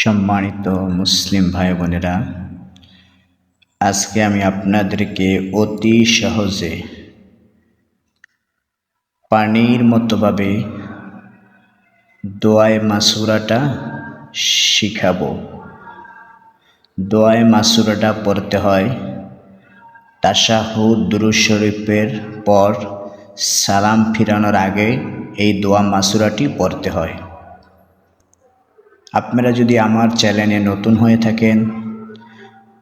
সম্মানিত মুসলিম ভাই বোনেরা, আজকে আমি আপনাদেরকে অতি সহজে পানির মতোভাবে দোয়ায় মাসুরাটা শিখাবো। দোয়ায় মাসুরাটা পড়তে হয় তাশাহুদ দুরুদ শরীফের পর সালাম ফিরানোর আগে এই দোয়া মাসুরাটি পড়তে হয়। আপনারা যদি আমার চ্যানেলে নতুন হয়ে থাকেন,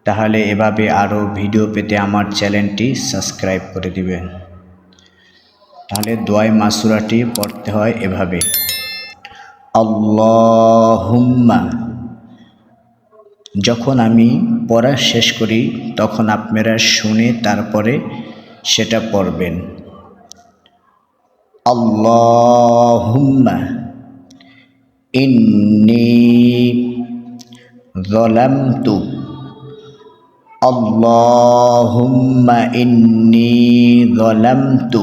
তাহলে এভাবে আরও ভিডিও পেতে আমার চ্যানেলটি সাবস্ক্রাইব করে দিবেন। তাহলে দোয়াই মাসুরাটি পড়তে হয় এভাবে। আল্লাহুম্মা। যখন আমি পড়া শেষ করি, তখন আপনারা শুনে তারপরে সেটা পড়বেন। আল্লাহুম্মা। إني ظلمت اللهم إني ظلمت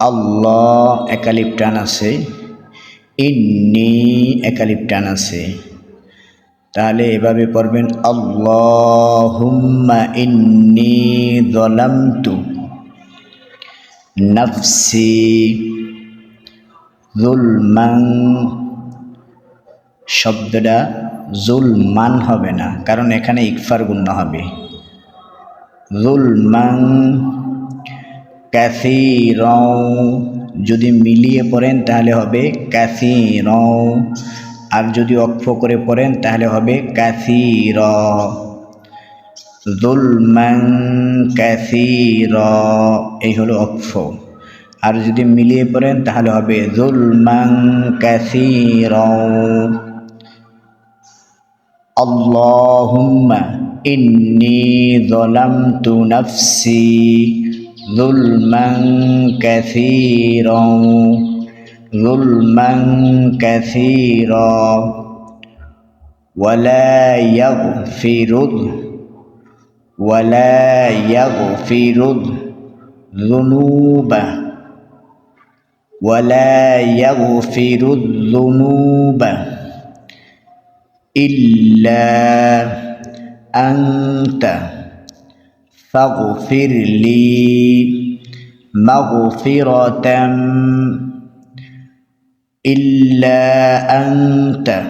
আল্লাহ একালিপ টান আছে ইন্নি একালিপ টান আছে তাহলে এভাবে পড়বেন আল্লাহুম্মা ইন্নি যলামতু নাফসি জুলমান শব্দটা জুলমান হবে না, কারণ এখানে ইকফার গুণ্য হবে। জুলমান ক্যাসির যদি মিলিয়ে পড়েন তাহলে হবে ক্যাসির আর যদি অক্ষ করে পড়েন তাহলে হবে ক্যাসির জুলমান ক্যাসির এই হলো অক্ষ। আর যদি মিলিয়ে পড়েন তাহলে হবে জুলমান কাসির আল্লাহুম্মা ইন্নি যালামতু নাফসি জুলমান কাসিরা জুলমান কাসিরা ولا يغفر ولا يغفر الذنوب ولا يغفر الذنوب إلا أنت. فاغفر لي مغفرة إلا أنت.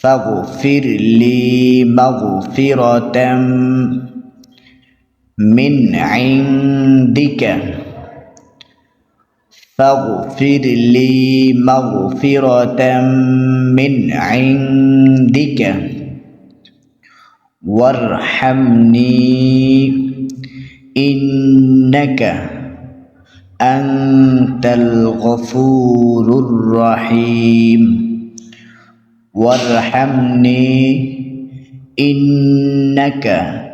فاغفر لي مغفرة من عندك. فاغفر لي مغفرة من عندك. وارحمني إنك أنت الغفور الرحيم. وارحمني إنك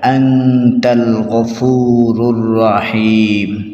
أنت الغفور الرحيم.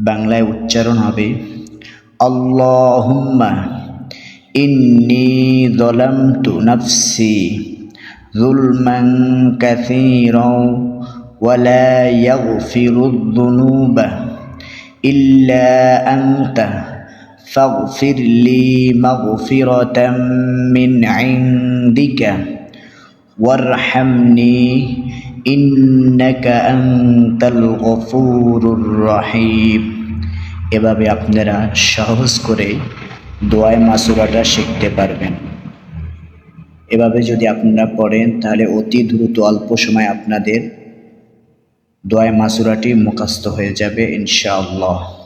বাংলায় উচ্চারণ হবে আল্লাহুম্মা ইন্নি যলামতু নাফসি যুলমান কাসীরা ওয়ালা ইয়াগফিরুদ যুনুবা ইল্লা আনতা فاغفر لي مغفرة من عندك وارحمني ইন্নাকা রহিম। এভাবে আপনারা সহজ করে দোয়ায় মাসুরাটা শিখতে পারবেন। এভাবে যদি আপনারা পড়েন, তাহলে অতি দ্রুত অল্প সময় আপনাদের দোয়ায় মাসুরাটি মুখাস্ত হয়ে যাবে, ইনশাআল্লাহ।